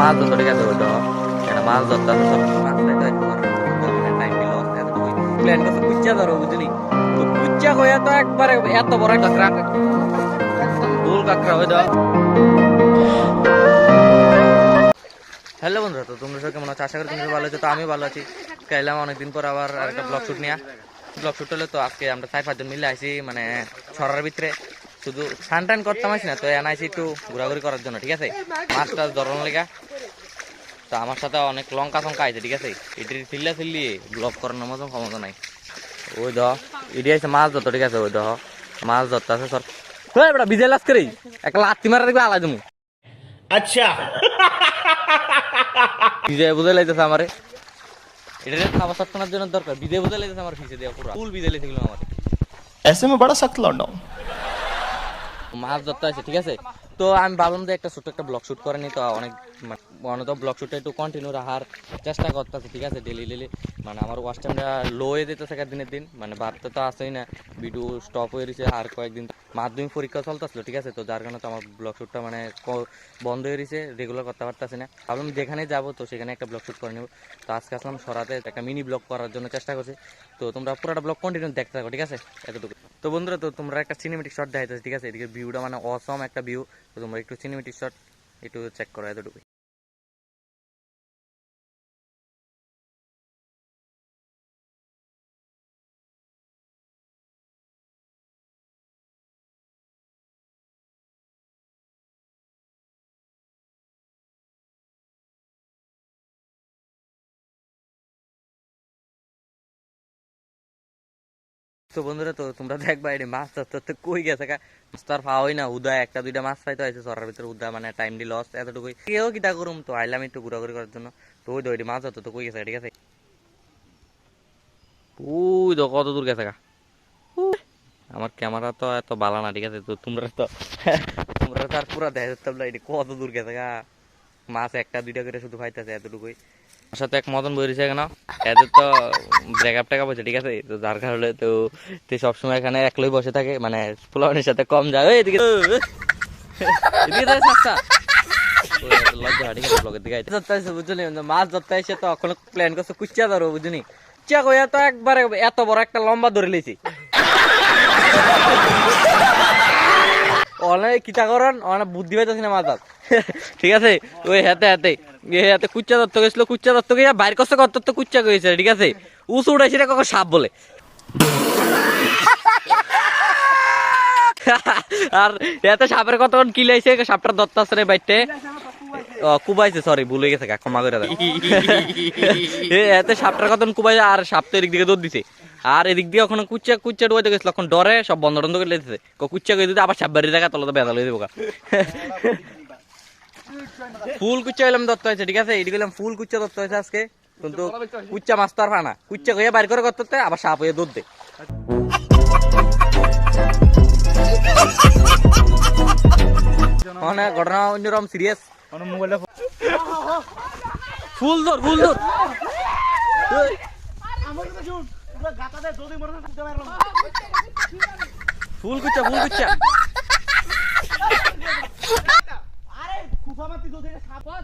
মাছ ধরতে একটা মাছ ধরতে বুঝলি? হয়ে হয়ে হ্যালো বন্ধুরা, তো তোমরা সব কেমন আছো? আশা করি তোমরা ভালো আছো। তো আমি ভালো আছি। কাইলাম অনেকদিন পর আবার আরেকটা ব্লগ শুট নিয়ে। ব্লগ শুট হলে তো আজকে আমরা চার পাঁচজন মিলে আইছি মানে ছড়ার ভিতরে। শুধু স্নান টান করতাম আইসি না তো এনে আইসি একটু ঘোরাঘুরি করার জন্য ঠিক আছে মাছ টাছ ধরানোর লেগা তো আমার সাথে অনেক লঙ্কা ফঙ্কা আছে ঠিক আছে এটির ফিল্লা ফিল্লি ব্লগ করানোর মতো ক্ষমতা নাই ওই দ এটি আছে মাছ ধরতো ঠিক আছে ওই দহ মাছ ধরতে আছে সর ওই বেটা বিজয় লাস করি একটা লাত্তি মারা দেখবে আলাই তুমি अच्छा বিজয় বুঝে লাইতেছে আমারে এটা খাবার সত্তনার জন্য দরকার বিজয় বুঝে লাইতেছে আমার ফিসে দেওয়া পুরো ফুল বিজয় লাইতে গেলো আমার ऐसे में बड़ा सख्त लौंडा ধরতে আছে ঠিক আছে? তো আমি ভাবলাম যে একটা ছোট্ট একটা ব্লগ শুট করে নি, তো অনেক মানে তো ব্লগ শুটটা একটু কন্টিনিউ রাখার চেষ্টা করতেছে, ঠিক আছে? ডেলি ডেলি মানে আমার ওয়াচ টাইমটা লো হয়ে যেতেছে দিনের দিন মানে বাড়তে তো আসেই না ভিডিও স্টপ হয়ে রয়েছে আর কয়েকদিন মাধ্যমিক পরীক্ষা চলতেছিল, ঠিক আছে? তো যার কারণে তো আমার ব্লগ শুটটা মানে বন্ধ হয়ে রয়েছে রেগুলার করতে পারতেছি না। ভাবলাম যেখানে যাব, তো সেখানে একটা ব্লগ শুট করে নেব। তো আজকে আসলাম সরাতে, একটা মিনি ব্লগ করার জন্য চেষ্টা করছি। তো তোমরা পুরোটা ব্লগ কন্টিনিউ দেখতে থাকো, ঠিক আছে? এতটুকু। তো বন্ধুরা, তো তোমরা একটা সিনেমেটিক শট দেখাইতেছে, ঠিক আছে? এদিকে ভিউটা মানে অসম একটা ভিউ তো তোমরা একটু সিনেমেটিক শট একটু চেক করো এতটুকু তো বন্ধুরা, তো তোমরা দেখবা এটি মাছ ধরতে কই গেছে কা? মাছ তো আর পাওয়াই না উদা একটা, দুইটা মাছ পাইতে হয়েছে সরার ভিতরে উদা মানে টাইম দি লস এতটুকুই। কেউ কিটা করুম, তো আইলাম একটু ঘোরাঘুরি করার জন্য। তো ওই এটি মাছ ধরতে তো কই গেছে, ঠিক আছে? ওই তো কত দূর গেছে কা? আমার ক্যামেরা তো এত ভালো না, ঠিক আছে? তো তোমরা তো তোমরা তো আর পুরা দেখা যেতাম না কত দূর গেছে গা মাছ একটা, দুইটা করে শুধু পাইতেছে এতটুকুই। আমার সাথে এক মতন বইছে কেন? এদের তো ব্রেকআপ টেকআপ হচ্ছে ঠিক আছে? তো যার কারণে তো তুই সবসময় এখানে একলাই বসে থাকে মানে পোলাওয়ানের সাথে কম যায়। ওই এদিকে এদিকে আসছে, বুঝলি মাছ তো প্ল্যান করছে কইয়া তো একবারে এত বড় একটা লম্বা ধরে লিছি অনেক কিতা করেন অনেক বুদ্ধি পাইতেছি না ঠিক আছে? ওই হাতে হাতে হাতে কুচ্চা দত্ত গেছিল কুচ্চা দত্ত গিয়ে বাইর কষ্ট করতে তো কুচ্চা ঠিক আছে? কখন সাপ বলে। আর এতে সাপের কতক্ষণ কিলাইছে সাপটার দত্ত আছে রে বাইতে ও কুবাইছে সরি ভুলে গেছে কা, ক্ষমা করে দাও। এতে সাপটার কতক্ষণ কুবাইছে আর সাপ তো এদিক দিকে দৌড় দিছে। আর এদিক দিয়ে ওখানে কুচ্চা কুচ্চা ডুবাইতে গেছিল। এখন ডরে সব বন্ধ টন্ধ করে লেগেছে। কুচ্চা করে দিতে আবার সাপ বাড়ি দেখা তলে তো বেদা লই দেবো ফুল কুচ্চা গেলাম দত্ত হয়েছে ঠিক আছে? এটি গেলাম ফুল কুচ্চা দত্ত হয়েছে আজকে। কিন্তু কুচ্চা মাছ তো আর পানা কুচ্চা হয়ে বাইর করে করতে আবার সাপ হয়ে দুধ দে। মানে ঘটনা অন্যরকম সিরিয়াস ফুল ধর ফুল ধর। এই, ফুল কুচ্চা ফুল কুচ্চা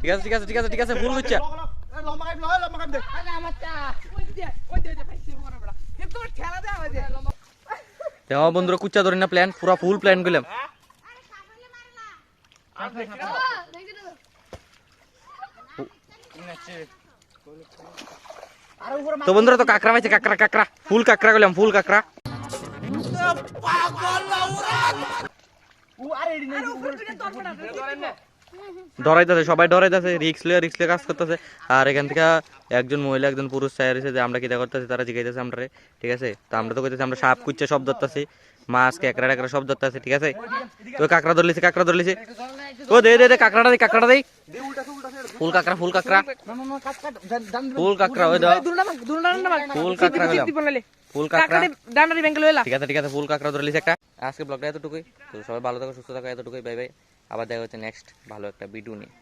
ঠিক আছে ঠিক আছে ঠিক আছে ঠিক আছে ফুল কুচ্চা দেখো বন্ধুরা কুচ্চা ধরি না প্ল্যান পুরা ফুল প্ল্যান করলাম তো বন্ধুরা তো কাকড়া পাইছে কাকড়া কাকড়া। ফুল কাকড়া গেলাম ফুল কাকড়া। সবাই রিক্স লিয়ে রিক্স লিয়ে কাজ করতেছে। আর এখান থেকে একজন মহিলা, একজন পুরুষ যে, আমরা করতেছি, তারা আমরা ঠিক আছে? তো আমরা তো কইতেছি, আমরা সাপ কুচ্ছে সব ধরতেছি, মাছ সব ঠিক আছে? কাকড়া ধরলিছে কাকড়া ধরলিছে। ও, দে দে কাকড়াটা ফুল কাকড়া ফুল কাকড়া। ফুল কাকড়া, ওই ফুল কাকড়া ফুল কাকড়া। ঠিক আছে ঠিক আছে, ফুল কাকড়া ধরে লিছে একটা। আজকে ব্লগটা এতটুকুই। তো সবাই ভালো থাকো, সুস্থ থাকো, এতটুকুই। Bye bye. আবার দেখা হচ্ছে নেক্সট ভালো একটা ভিডিও নিয়ে।